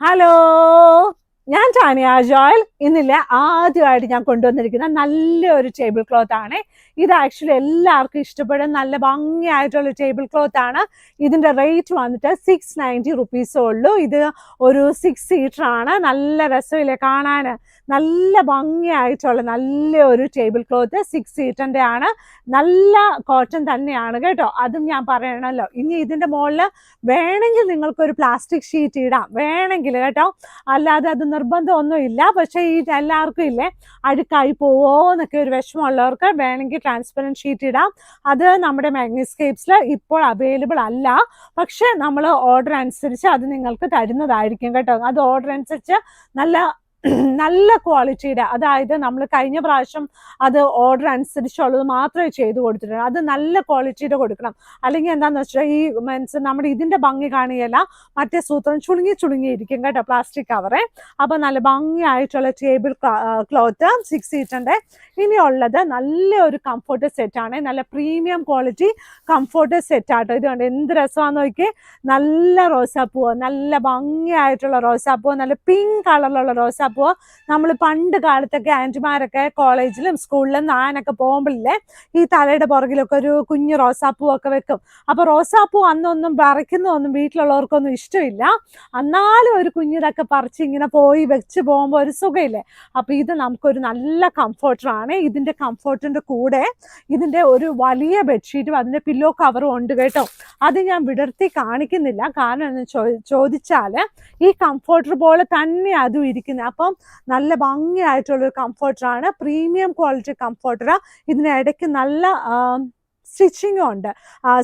Hello ഞാൻ Tanya Joel ഇന്നില്ല. ആദ്യമായിട്ട് ഞാൻ കൊണ്ടുവന്നിരിക്കുന്ന നല്ലൊരു ടേബിൾ ക്ലോത്ത് ആണ്. ഇത് ആക്ച്വലി എല്ലാവർക്കും ഇഷ്ടപ്പെടുന്ന നല്ല ഭംഗിയായിട്ടുള്ള ടേബിൾ ക്ലോത്ത് ആണ്. ഇതിന്റെ റേറ്റ് വന്നിട്ട് സിക്സ് നയന്റി റുപ്പീസേ ഉള്ളൂ. ഇത് ഒരു സിക്സ് സീറ്റർ ആണ്. നല്ല രസമില്ലേ കാണാൻ നല്ല ഭംഗിയായിട്ടുള്ള നല്ല ഒരു ടേബിൾ ക്ലോത്ത് സിക്സ് സീറ്ററിന്റെ ആണ്. നല്ല കോട്ടൺ തന്നെയാണ് കേട്ടോ. അതും ഞാൻ പറയണമല്ലോ ഇനി ഇതിന്റെ മുകളിൽ വേണമെങ്കിൽ നിങ്ങൾക്കൊരു പ്ലാസ്റ്റിക് ഷീറ്റ് ഇടാം. വേണമെങ്കിൽ കേട്ടോ. അല്ലാതെ അത് നിർബന്ധമൊന്നും ഇല്ല പക്ഷേ ഈ എല്ലാവർക്കും ഇല്ലേ? അഴുക്കായി പോവോ എന്നൊക്കെ ഒരു വിഷമമുള്ളവർക്ക് വേണമെങ്കിൽ ട്രാൻസ്പെറന്റ് ഷീറ്റ് ഇടാം. അത് നമ്മുടെ മാഗ്നിസ്കേപ്സിൽ ഇപ്പോൾ അവൈലബിൾ അല്ല. പക്ഷേ നമ്മൾ ഓർഡർ അനുസരിച്ച് അത് നിങ്ങൾക്ക് തരുന്നതായിരിക്കും കേട്ടോ. അത് ഓർഡർ അനുസരിച്ച് നല്ല നല്ല ക്വാളിറ്റിയുടെ അതായത് നമ്മൾ കഴിഞ്ഞ പ്രാവശ്യം അത് ഓർഡർ അനുസരിച്ചുള്ളത് മാത്രമേ ചെയ്തു കൊടുത്തിട്ടുള്ളൂ. അത് നല്ല ക്വാളിറ്റിയുടെ കൊടുക്കണം. അല്ലെങ്കിൽ എന്താണെന്ന് വെച്ചാൽ ഈ മീൻസ് നമ്മുടെ ഇതിന്റെ ഭംഗി കാണുകയല്ല. മറ്റേ സൂത്രം ചുളുങ്ങി ചുളുങ്ങിയിരിക്കും കേട്ടോ പ്ലാസ്റ്റിക് കവറ് അപ്പോൾ നല്ല ഭംഗിയായിട്ടുള്ള ടേബിൾ ക്ലോത്ത് സിക്സ് സീറ്ററിന്റെ ഇനിയുള്ളത് നല്ല ഒരു കംഫർട്ട് സെറ്റാണ് നല്ല പ്രീമിയം ക്വാളിറ്റി കംഫർട്ട് സെറ്റാട്ടോ ഇത് കണ്ട് എന്ത് രസമാണെന്ന് നോക്കി നല്ല റോസാപ്പൂവ് നല്ല ഭംഗിയായിട്ടുള്ള റോസാപ്പൂവ് നല്ല പിങ്ക് കളറിലുള്ള റോസാപ്പൂവ് നമ്മൾ പണ്ട് കാലത്തൊക്കെ ആന്റിമാരൊക്കെ കോളേജിലും സ്കൂളിലും നാനൊക്കെ പോകുമ്പോഴില്ലേ ഈ തലയുടെ പുറകിലൊക്കെ ഒരു കുഞ്ഞു റോസാപ്പൂ ഒക്കെ വെക്കും. അപ്പോൾ റോസാപ്പൂ അന്നൊന്നും പറിക്കുന്നതൊന്നും വീട്ടിലുള്ളവർക്കൊന്നും ഇഷ്ടമില്ല. എന്നാലും ഒരു കുഞ്ഞിതൊക്കെ പറിച്ച് ഇങ്ങനെ പോയി വെച്ച് പോകുമ്പോൾ ഒരു സുഖമില്ലേ? അപ്പോൾ ഇത് നമുക്കൊരു നല്ല കംഫർട്ടറാണ്. ഇതിന്റെ കംഫർട്ടിന്റെ കൂടെ ഇതിന്റെ ഒരു വലിയ ബെഡ്ഷീറ്റും അതിന്റെ പില്ലോ കവറും ഉണ്ട് കേട്ടോ. അത് ഞാൻ വിടർത്തി കാണിക്കുന്നില്ല. കാരണം എന്ന് ചോദിച്ചാൽ ഈ കംഫർട്ടർ പോലെ തന്നെ അതും ഇരിക്കുന്നത് അപ്പം നല്ല ഭംഗിയായിട്ടുള്ളൊരു കംഫർട്ടറാണ് പ്രീമിയം ക്വാളിറ്റി കംഫർട്ടർ ഇതിനിടയ്ക്ക് നല്ല സ്റ്റിച്ചിങ്ങും ഉണ്ട്.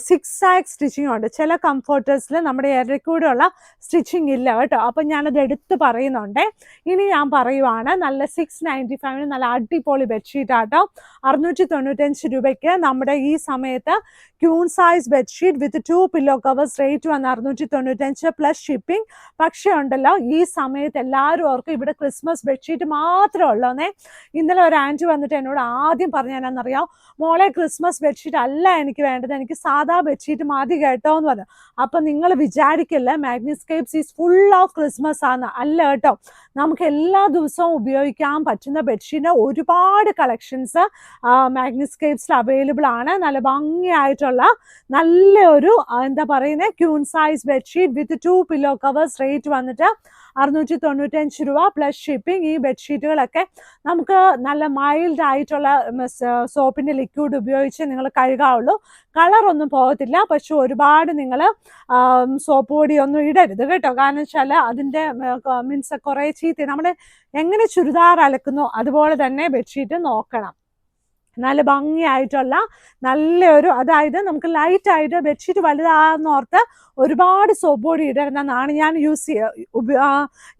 സിക്സ് ആക് സ്റ്റിച്ചിങ്ങും ഉണ്ട്. ചില കംഫർട്ടേഴ്സിൽ നമ്മുടെ ഇടയ്ക്കൂടെയുള്ള സ്റ്റിച്ചിങ് ഇല്ല കേട്ടോ. അപ്പം ഞാനത് എടുത്ത് പറയുന്നുണ്ടേ. ഇനി ഞാൻ പറയുവാണ് നല്ല സിക്സ് നയന്റി ഫൈവിന് നല്ല അടിപൊളി ബെഡ്ഷീറ്റ് ആട്ടോ. അറുന്നൂറ്റി തൊണ്ണൂറ്റഞ്ച് രൂപയ്ക്ക് നമ്മുടെ ഈ സമയത്ത് queen size bedsheet with two pillow covers rate വന്ന് അറുന്നൂറ്റി തൊണ്ണൂറ്റഞ്ച് പ്ലസ് ഷിപ്പിംഗ്. പക്ഷേ ഉണ്ടല്ലോ ഈ സമയത്ത് എല്ലാവരും ഓർക്കും ഇവിടെ ക്രിസ്മസ് ബെഡ്ഷീറ്റ് മാത്രമേ ഉള്ളൂന്നേ. ഇന്നലെ ഒരു ആന്റി വന്നിട്ട് എന്നോട് ആദ്യം പറഞ്ഞാണെന്നറിയാം മോളെ ക്രിസ്മസ് ബെഡ്ഷീറ്റ് എനിക്ക് വേണ്ടത്. എനിക്ക് സാധാ ബെഡ്ഷീറ്റ് മതി കേട്ടോ എന്ന് പറഞ്ഞു. അപ്പം നിങ്ങൾ വിചാരിക്കില്ല Magniscapes is full of Christmas ആണ് അല്ല കേട്ടോ. നമുക്ക് എല്ലാ ദിവസവും ഉപയോഗിക്കാൻ പറ്റുന്ന ബെഡ്ഷീറ്റിന് ഒരുപാട് കളക്ഷൻസ് മാഗ്നിസ്കേപ്സിൽ അവൈലബിൾ ആണ്. നല്ല ഭംഗിയായിട്ടുള്ള നല്ല ഒരു എന്താ പറയുന്നത് queen size bedsheet with two pillow covers rate വന്നിട്ട് അറുന്നൂറ്റി തൊണ്ണൂറ്റഞ്ച് രൂപ പ്ലസ് ഷിപ്പിംഗ് ഈ ബെഡ്ഷീറ്റുകളൊക്കെ നമുക്ക് നല്ല മൈൽഡ് ആയിട്ടുള്ള സോപ്പിന്റെ ലിക്വിഡ് ഉപയോഗിച്ച് നിങ്ങൾ കഴുകാവുള്ളൂ. കളറൊന്നും പോകത്തില്ല. പക്ഷെ ഒരുപാട് നിങ്ങൾ സോപ്പ് പൊടിയൊന്നും ഇടരുത് കേട്ടോ. കാരണം വെച്ചാൽ അതിന്റെ മീൻസ് കുറേ ചീത്ത നമ്മൾ എങ്ങനെ ചുരിദാർ അലക്കുന്നോ അതുപോലെ തന്നെ ബെഡ്ഷീറ്റ് നോക്കണം. നല്ല ഭംഗിയായിട്ടുള്ള നല്ലൊരു അതായത് നമുക്ക് ലൈറ്റ് ആയിട്ട് ബെഡ്ഷീറ്റ് വലുതാന്നോർത്ത് ഒരുപാട് സോപ്പ് പൊടി ഇടരുതെന്നാണ് ഞാൻ യൂസ്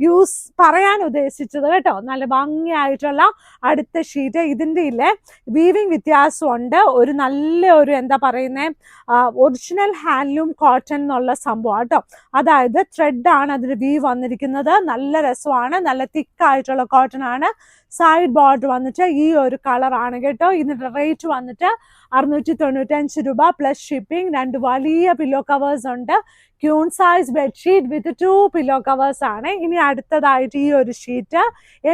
യൂസ് പറയാൻ ഉദ്ദേശിച്ചത് കേട്ടോ. നല്ല ഭംഗിയായിട്ടുള്ള അടുത്ത ഷീറ്റ് ഇതിന്റെ ഇല്ലേ വീവിങ് വ്യത്യാസമുണ്ട്. ഒരു നല്ല ഒരു എന്താ പറയുന്നത് ഒറിജിനൽ ഹാൻഡ്ലൂം കോട്ടൺ എന്നുള്ള സംഭവം കേട്ടോ. അതായത് ത്രെഡാണ് അതിൽ വീവ് വന്നിരിക്കുന്നത്. നല്ല രസമാണ്. നല്ല തിക്കായിട്ടുള്ള കോട്ടൺ ആണ്. സൈഡ് ബോർഡർ വന്നിട്ട് ഈ ഒരു കളറാണ് കേട്ടോ. ഇതിന്റെ റേറ്റ് വന്നിട്ട് അറുന്നൂറ്റി തൊണ്ണൂറ്റഞ്ച് രൂപ പ്ലസ് ഷിപ്പിംഗ് രണ്ട് വലിയ പില്ലോ കവേഴ്സ് ഉണ്ട്. Queen size bedsheet with two pillow covers ആണ്. ഇനി അടുത്തതായിട്ട് ഈ ഒരു ഷീറ്റ്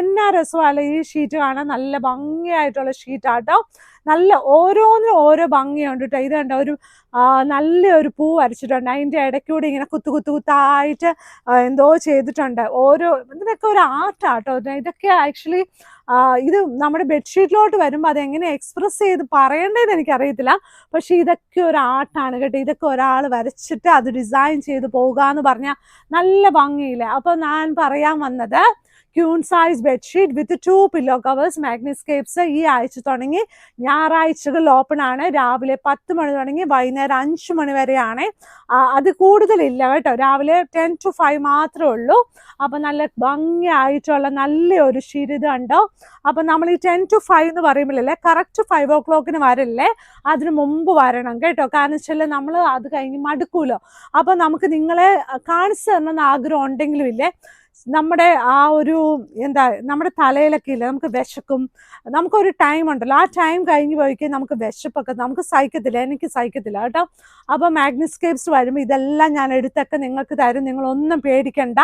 എന്നാ രസമല്ല ഈ ഷീറ്റ് കാണാൻ നല്ല ഭംഗിയായിട്ടുള്ള ഷീറ്റാട്ടോ നല്ല ഓരോന്നിനും ഓരോ ഭംഗിയുണ്ട് കേട്ടോ ഇത് കണ്ടോ? ഒരു നല്ലൊരു പൂ വരച്ചിട്ടുണ്ട്. അതിന്റെ ഇടയ്ക്കൂടെ ഇങ്ങനെ കുത്തു കുത്തു കുത്തായിട്ട് എന്തോ ചെയ്തിട്ടുണ്ട്. ഓരോ ഇതിനൊക്കെ ഒരു ആർട്ടാട്ടോ ഇതൊക്കെ ആക്ച്വലി ഇത് നമ്മുടെ ബെഡ്ഷീറ്റിലോട്ട് വരുമ്പോൾ അതെങ്ങനെ എക്സ്പ്രസ് ചെയ്ത് പറയേണ്ടതെന്ന് എനിക്കറിയത്തില്ല. പക്ഷേ ഇതൊക്കെ ഒരു ആർട്ടാണ് കേട്ടോ. ഇതൊക്കെ ഒരാൾ വരച്ചിട്ട് അത് ഡിസൈൻ ചെയ്ത് പോകുക എന്ന് പറഞ്ഞാൽ നല്ല ഭംഗിയില്ലേ? അപ്പോൾ ഞാൻ പറയാൻ വന്നത് queen size bedsheet with two pillow covers Magniscapes ഈ ആഴ്ച തുടങ്ങി ഞായറാഴ്ചകൾ ഓപ്പൺ ആണ്. രാവിലെ പത്ത് മണി തുടങ്ങി വൈകുന്നേരം അഞ്ച് മണി വരെയാണ്. അത് കൂടുതലില്ല കേട്ടോ. രാവിലെ ടെൻ ടു ഫൈവ് മാത്രമേ ഉള്ളൂ. അപ്പം നല്ല ഭംഗിയായിട്ടുള്ള നല്ല ഒരു ഷീറ്റ് ഇത് കണ്ടോ അപ്പം നമ്മൾ ഈ ടെൻ ടു ഫൈവ് എന്ന് പറയുമ്പോഴല്ലേ കറക്റ്റ് ഫൈവ് ഓ ക്ലോക്കിന് വരില്ലേ? അതിന് മുമ്പ് വരണം കേട്ടോ. കാരണം വെച്ചാൽ നമ്മൾ അത് കഴിഞ്ഞ് മടുക്കൂലോ. അപ്പം നമുക്ക് നിങ്ങളെ കാണിച്ചു തരണമെന്ന് ആഗ്രഹം ഉണ്ടെങ്കിലും ഇല്ലേ? നമ്മുടെ ആ ഒരു എന്താ നമ്മുടെ തലയിലൊക്കെ ഇല്ല നമുക്ക് വിശക്കും. നമുക്കൊരു ടൈം ഉണ്ടല്ലോ. ആ ടൈം കഴിഞ്ഞ് പോയിക്കാൻ നമുക്ക് വിശപ്പൊക്കെ നമുക്ക് സഹിക്കത്തില്ല എനിക്ക് സഹിക്കത്തില്ല കേട്ടോ. അപ്പോൾ മാഗ്നിസ്കേപ്സ് വരുമ്പോൾ ഇതെല്ലാം ഞാൻ എടുത്തൊക്കെ നിങ്ങൾക്ക് തരും. നിങ്ങളൊന്നും പേടിക്കണ്ട.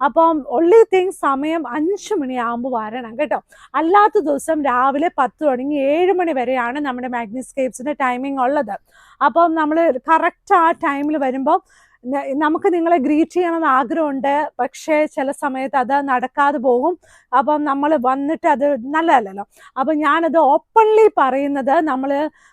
അപ്പം ഒള്ളി തിങ് സമയം അഞ്ച് മണിയാകുമ്പോൾ വരണം കേട്ടോ. അല്ലാത്ത ദിവസം രാവിലെ പത്ത് തുടങ്ങി ഏഴ് മണി വരെയാണ് നമ്മുടെ മാഗ്നിസ്കേപ്സിന്റെ ടൈമിംഗ് ഉള്ളത്. അപ്പം നമ്മൾ കറക്റ്റ് ആ ടൈമിൽ വരുമ്പോൾ നമുക്ക് നിങ്ങളെ ഗ്രീറ്റ് ചെയ്യണമെന്ന് ആഗ്രഹമുണ്ട്. പക്ഷേ ചില സമയത്ത് അത് നടക്കാതെ പോകും. അപ്പം നമ്മൾ വന്നിട്ട് അത് നല്ലതല്ലല്ലോ. അപ്പം ഞാനത് ഓപ്പൺലി പറയുന്നത് നമ്മൾ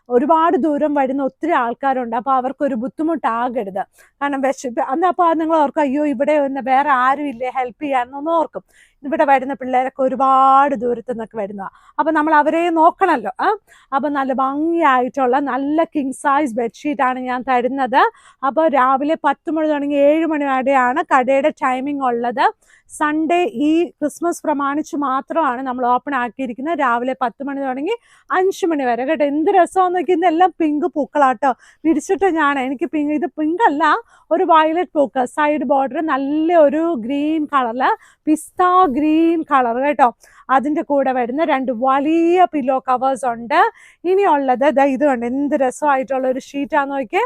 ഒരുപാട് ദൂരം വരുന്ന ഒത്തിരി ആൾക്കാരുണ്ട്. അപ്പോൾ അവർക്കൊരു ബുദ്ധിമുട്ടാകരുത്. കാരണം വിശപ്പ് അന്ന് അപ്പോൾ നിങ്ങൾ ഓർക്കും അയ്യോ ഇവിടെ ഒന്ന് വേറെ ആരും ഇല്ലേ ഹെൽപ്പ് ചെയ്യാനൊന്നും ഓർക്കും. ഇവിടെ വരുന്ന പിള്ളേരൊക്കെ ഒരുപാട് ദൂരത്ത് നിന്നൊക്കെ വരുന്നതാണ് അപ്പം നമ്മൾ അവരെ നോക്കണമല്ലോ ആ? അപ്പം നല്ല ഭംഗിയായിട്ടുള്ള നല്ല കിങ് സൈസ് ബെഡ്ഷീറ്റ് ആണ് ഞാൻ തരുന്നത്. അപ്പോൾ രാവിലെ പത്ത് മണി തുടങ്ങി ഏഴ് മണി വരെയാണ് കടയുടെ ടൈമിംഗ് ഉള്ളത്. സൺഡേ ഈ ക്രിസ്മസ് പ്രമാണിച്ച് മാത്രമാണ് നമ്മൾ ഓപ്പൺ ആക്കിയിരിക്കുന്നത്. രാവിലെ പത്ത് മണി തുടങ്ങി അഞ്ച് മണി വരെ. കേട്ടോ എന്ത് രസമാണെന്ന് നോക്കി ഇന്നെല്ലാം പിങ്ക് പൂക്കളാട്ടോ. പിടിച്ചിട്ട് ഞാൻ എനിക്ക് പിങ്ക് ഇത് പിങ്ക് അല്ല ഒരു വയലറ്റ് പൂക്ക് സൈഡ് ബോർഡർ നല്ല ഒരു ഗ്രീൻ കളർ പിസ്ത ഗ്രീൻ കളർ കേട്ടോ. അതിന്റെ കൂടെ വരുന്ന രണ്ട് വലിയ പില്ലോ കവേഴ്സ് ഉണ്ട്. ഇനിയുള്ളത് ദാ കണ്ട് എന്ത് രസമായിട്ടുള്ള ഒരു ഷീറ്റാന്ന് നോക്കിയേ.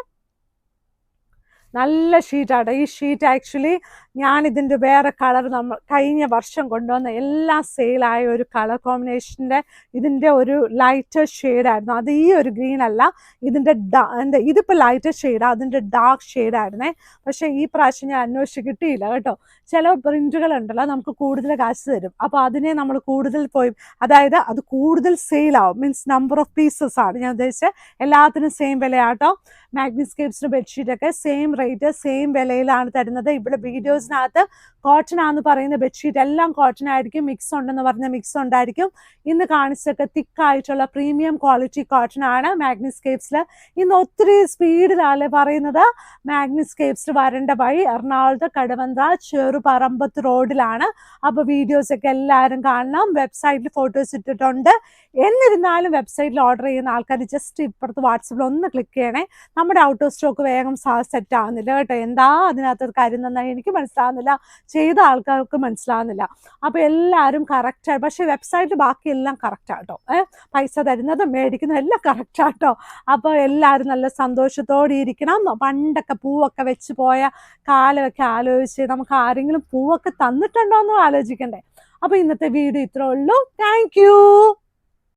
നല്ല ഷീറ്റാണ് ഈ ഷീറ്റ് ആക്ച്വലി ഞാനിതിന്റെ വേറെ കളർ നമ്മൾ കഴിഞ്ഞ വർഷം കൊണ്ടുവന്ന എല്ലാം സെയിലായ ഒരു കളർ കോമ്പിനേഷന്റെ ഇതിന്റെ ഒരു ലൈറ്റർ ഷെയ്ഡായിരുന്നു അത് ഈ ഒരു ഗ്രീൻ അല്ല ഇതിന്റെ എന്താ ഇതിപ്പോൾ ലൈറ്റർ ഷെയ്ഡാണ് അതിന്റെ ഡാർക്ക് ഷെയ്ഡായിരുന്നേ പക്ഷേ ഈ പ്രാവശ്യം ഞാൻ അന്വേഷിച്ച് കിട്ടിയില്ല കേട്ടോ. ചില പ്രിന്റുകൾ ഉണ്ടല്ലോ നമുക്ക് കൂടുതൽ കാശ് തരും. അപ്പോൾ അതിനെ നമ്മൾ കൂടുതൽ പോയി അതായത് അത് കൂടുതൽ സെയിലാവും മീൻസ് നമ്പർ ഓഫ് പീസസ് ആണ്. ഞാൻ ഉദ്ദേശിച്ചത് എല്ലാത്തിനും സെയിം വിലയാട്ടോ. മാഗ്നിസ്കേപ്സിന് ബെഡ്ഷീറ്റൊക്കെ സെയിം റേറ്റ് സെയിം വിലയിലാണ് തരുന്നത്. ഇവിടെ വീഡിയോസിനകത്ത് കോട്ടൺ ആണെന്ന് പറയുന്ന ബെഡ്ഷീറ്റ് എല്ലാം കോട്ടൺ ആയിരിക്കും മിക്സ് ഉണ്ടെന്ന് പറഞ്ഞ മിക്സ് ഉണ്ടായിരിക്കും. ഇന്ന് കാണിച്ചൊക്കെ തിക്കായിട്ടുള്ള പ്രീമിയം ക്വാളിറ്റി കോട്ടൺ ആണ് മാഗ്നിസ്കേപ്സിൽ ഇന്ന് ഒത്തിരി സ്പീഡിലാണ് പറയുന്നത് മാഗ്നിസ്കേപ്സിൽ വരേണ്ട വഴി എറണാകുളത്ത് കടവന്ത ചെറുപറമ്പത്ത് റോഡിലാണ്. അപ്പോൾ വീഡിയോസൊക്കെ എല്ലാവരും കാണണം. വെബ്സൈറ്റിൽ ഫോട്ടോസ് ഇട്ടിട്ടുണ്ട്. എന്നിരുന്നാലും വെബ്സൈറ്റിൽ ഓർഡർ ചെയ്യുന്ന ആൾക്കാർ ജസ്റ്റ് ഇപ്പുറത്ത് വാട്സപ്പിൽ ഒന്ന് ക്ലിക്ക് ചെയ്യണേ. നമ്മുടെ ഔട്ട് ഓഫ് സ്റ്റോക്ക് വേഗം സെറ്റ് ആവുന്നില്ല കേട്ടോ. എന്താ അതിനകത്ത് കാര്യം നന്നായി? എനിക്ക് മനസ്സിലാവുന്നില്ല. ചെയ്ത ആൾക്കാർക്ക് മനസ്സിലാവുന്നില്ല. അപ്പോൾ എല്ലാവരും കറക്റ്റായി പക്ഷേ വെബ്സൈറ്റ് ബാക്കിയെല്ലാം കറക്റ്റാട്ടോ ഏ? പൈസ തരുന്നതും മേടിക്കുന്നതും എല്ലാം കറക്റ്റാട്ടോ അപ്പോൾ എല്ലാവരും നല്ല സന്തോഷത്തോടെ ഇരിക്കണം. പണ്ടൊക്കെ പൂവൊക്കെ വെച്ച് പോയ കാലമൊക്കെ ആലോചിച്ച് നമുക്ക് ആരെങ്കിലും പൂവൊക്കെ തന്നിട്ടുണ്ടോ എന്നും ആലോചിക്കണ്ടേ. അപ്പോൾ ഇന്നത്തെ വീഡിയോ ഇത്രേ ഉള്ളൂ. താങ്ക്